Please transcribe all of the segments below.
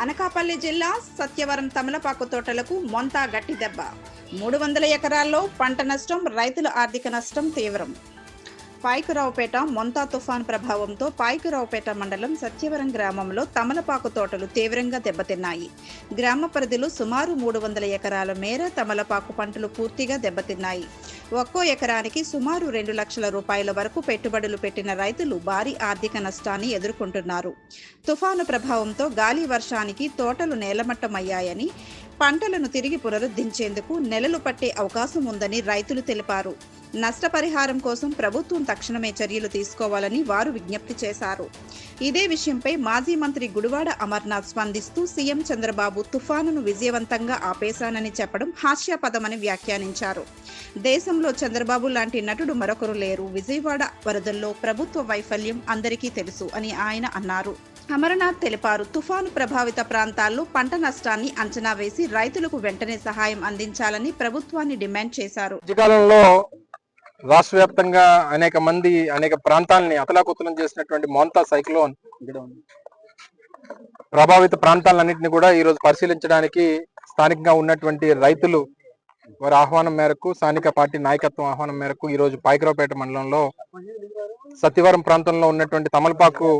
అనకాపల్లి జిల్లా సత్యవరం తమలపాకు తోటలకు మొంతా గట్టి దెబ్బ. మూడు వందల ఎకరాల్లో పంట నష్టం రైతుల ఆర్థిక నష్టం తీవ్రం. పాయకురావుపేట మొంతా తుఫాన్ ప్రభావంతో పాయకురావుపేట మండలం సత్యవరం గ్రామంలో తమలపాకు తోటలు తీవ్రంగా దెబ్బతిన్నాయి. గ్రామ పరిధిలో సుమారు మూడు వందల ఎకరాల మేర తమలపాకు పంటలు పూర్తిగా దెబ్బతిన్నాయి. ఒక్కో ఎకరానికి సుమారు రెండు లక్షల రూపాయల వరకు పెట్టుబడులు పెట్టిన రైతులు భారీ ఆర్థిక నష్టాన్ని ఎదుర్కొంటున్నారు. తుఫాను ప్రభావంతో గాలి వర్షానికి తోటలు నేలమట్టమయ్యాయని పంటలను తిరిగి పునరుద్ధరించేందుకు నెలలు పట్టే అవకాశం ఉందని రైతులు తెలిపారు. నష్టపరిహారం కోసం ప్రభుత్వం తక్షణమే చర్యలు తీసుకోవాలని వారు విజ్ఞప్తి చేశారు. ఇదే విషయంపై మాజీ మంత్రి గుడివాడ అమర్నాథ్ స్పందిస్తూ సీఎం చంద్రబాబు తుఫానును విజయవంతంగా ఆపేశానని చెప్పడం హాస్యాపదమని వ్యాఖ్యానించారు. దేశంలో చంద్రబాబు లాంటి నటుడు మరొకరు లేరు. విజయవాడ వరదల్లో ప్రభుత్వ వైఫల్యం అందరికీ తెలుసు అని ఆయన అన్నారు. అమరనాథ్ తెలిపారు. తుఫాను ప్రభావిత ప్రాంతాల్లో పంట నష్టాన్ని అంచనా వేసి రైతులకు వెంటనే సహాయం అందించాలని ప్రభుత్వాన్ని డిమాండ్ చేశారు. మధ్యకాలంలో రాష్ట్ర వ్యాప్తంగా అనేక మంది అనేక ప్రాంతాలని అతలాకుతలం చేసినటువంటి మోంతా సైక్లోన్ ప్రభావిత ప్రాంతాలన్నింటినీ కూడా ఈ రోజు పరిశీలించడానికి స్థానికంగా ఉన్నటువంటి రైతులు వారి ఆహ్వానం మేరకు స్థానిక పార్టీ నాయకత్వం ఆహ్వానం మేరకు ఈ రోజు పాయకరావుపేట మండలంలో సత్యవరం ప్రాంతంలో ఉన్నటువంటి తమలపాకు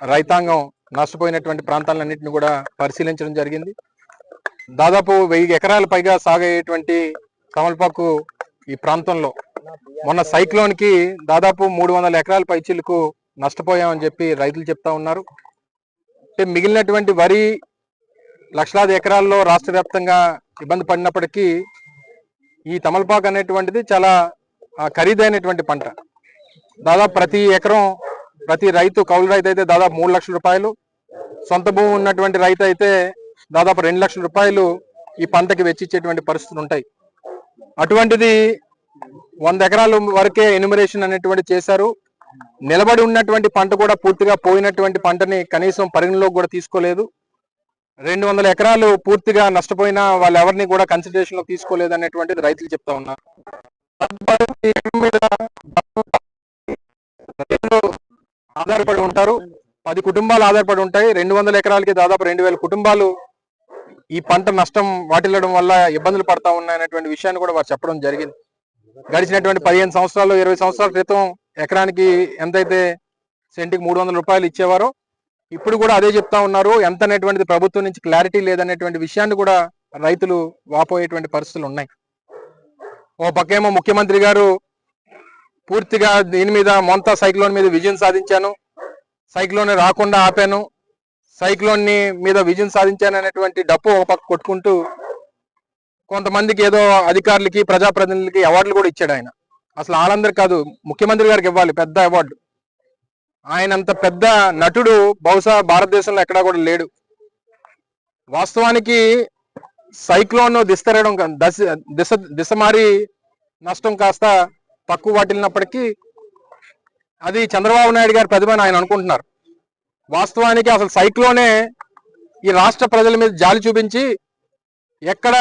రైతాంగం నష్టపోయినటువంటి ప్రాంతాలన్నింటినీ కూడా పరిశీలించడం జరిగింది. దాదాపు వెయ్యి ఎకరాల పైగా సాగయ్యేటువంటి తమలపాకు ఈ ప్రాంతంలో. మొన్న సైక్లోన్కి దాదాపు మూడు వందల ఎకరాల పైచీలకు నష్టపోయామని చెప్పి రైతులు చెప్తా ఉన్నారు. అంటే మిగిలినటువంటి వరి లక్షలాది ఎకరాల్లో రాష్ట్ర వ్యాప్తంగా ఇబ్బంది పడినప్పటికీ ఈ తమలపాకు అనేటువంటిది చాలా ఖరీదైనటువంటి పంట. దాదాపు ప్రతి ఎకరం ప్రతి రైతు కౌలు రైతు అయితే దాదాపు మూడు లక్షల రూపాయలు. సొంత భూమి ఉన్నటువంటి రైతు అయితే దాదాపు రెండు లక్షల రూపాయలు ఈ పంటకి వెచ్చించేటువంటి పరిస్థితులు ఉంటాయి. అటువంటిది వంద ఎకరాల వరకే ఎన్యుమరేషన్ అనేటువంటి చేశారు. నిలబడి ఉన్నటువంటి పంట కూడా పూర్తిగా పోయినటువంటి పంటని కనీసం పరిగణలోకి కూడా తీసుకోలేదు. రెండు వందల ఎకరాలు పూర్తిగా నష్టపోయినా వాళ్ళు ఎవరిని కూడా కన్సిడరేషన్లో తీసుకోలేదు అనేటువంటిది రైతులు చెప్తా ఉన్నారు. ఉంటారు. పది కుటుంబాలు ఆధారపడి ఉంటాయి. రెండు వందల ఎకరాలకి దాదాపు రెండు వేల కుటుంబాలు ఈ పంట నష్టం వాటిల్లడం వల్ల ఇబ్బందులు పడతా ఉన్నాయనేటువంటి విషయాన్ని కూడా వారు చెప్పడం జరిగింది. గడిచినటువంటి పదిహేను సంవత్సరాలు ఇరవై సంవత్సరాల క్రితం ఎకరానికి ఎంతైతే సెంటికి మూడు వందల రూపాయలు ఇచ్చేవారో ఇప్పుడు కూడా అదే చెప్తా ఉన్నారు. ఎంత అనేటువంటిది ప్రభుత్వం నుంచి క్లారిటీ లేదనేటువంటి విషయాన్ని కూడా రైతులు వాపోయేటువంటి పరిస్థితులు ఉన్నాయి. ఓ పక్కేమో ముఖ్యమంత్రి గారు పూర్తిగా దీని మీద మొంతా సైక్లోన్ మీద విజయం సాధించాను. సైక్లోన్ రాకుండా ఆపాను. సైక్లోన్ని మీద విజయం సాధించాను అనేటువంటి డప్పు ఒక పక్క కొట్టుకుంటూ కొంతమందికి ఏదో అధికారులకి ప్రజాప్రతినిధులకి అవార్డులు కూడా ఇచ్చాడు ఆయన. అసలు వాళ్ళందరూ కాదు ముఖ్యమంత్రి గారికి ఇవ్వాలి పెద్ద అవార్డు. ఆయన అంత పెద్ద నటుడు బహుశా భారతదేశంలో ఎక్కడా కూడా లేడు. వాస్తవానికి సైక్లోన్ దిస్తరడం కా- దశ దిశ దిశ మారి నష్టం కాస్త తక్కువ వాటిల్లినప్పటికీ అది చంద్రబాబు నాయుడు గారి ప్రతిభ ఆయన అనుకుంటున్నారు. వాస్తవానికి అసలు సైక్లోనే ఈ రాష్ట్ర ప్రజల మీద జాలి చూపించి ఎక్కడ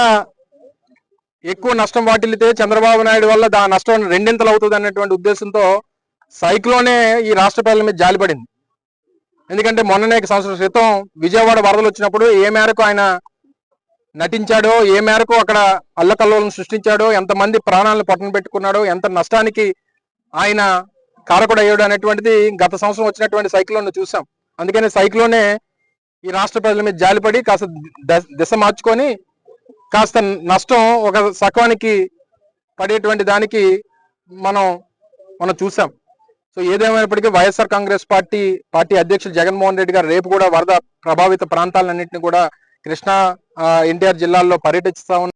ఎక్కువ నష్టం వాటిల్లితే చంద్రబాబు నాయుడు వల్ల దా నష్టం రెండింతలు అవుతుంది అన్నటువంటి ఉద్దేశంతో సైక్లోనే ఈ రాష్ట్ర ప్రజల మీద జాలిపడింది ఎందుకంటే మొన్ననే సంవత్సరం క్రితం విజయవాడ వరదలు వచ్చినప్పుడు ఏ మేరకు ఆయన నటించాడో ఏ మేరకు అక్కడ అల్లకల్లోలను సృష్టించాడో ఎంతమంది ప్రాణాలను పట్టణ పెట్టుకున్నాడో ఎంత నష్టానికి ఆయన కారకుడు అయ్యాడు అనేటువంటిది గత సంవత్సరం వచ్చినటువంటి సైక్లోన్ చూసాం. అందుకని సైక్లోనే ఈ రాష్ట్ర ప్రజల మీద జాలిపడి కాస్త దశ దిశ మార్చుకొని కాస్త నష్టం ఒక సకానికి పడేటువంటి దానికి మనం మనం చూసాం. సో ఏదేమైనప్పటికీ వైఎస్ఆర్ కాంగ్రెస్ పార్టీ పార్టీ అధ్యక్షులు జగన్మోహన్ రెడ్డి గారు రేపు కూడా వరద ప్రభావిత ప్రాంతాలన్నింటినీ కూడా కృష్ణా ఎన్టీఆర్ జిల్లాల్లో పర్యటిస్తా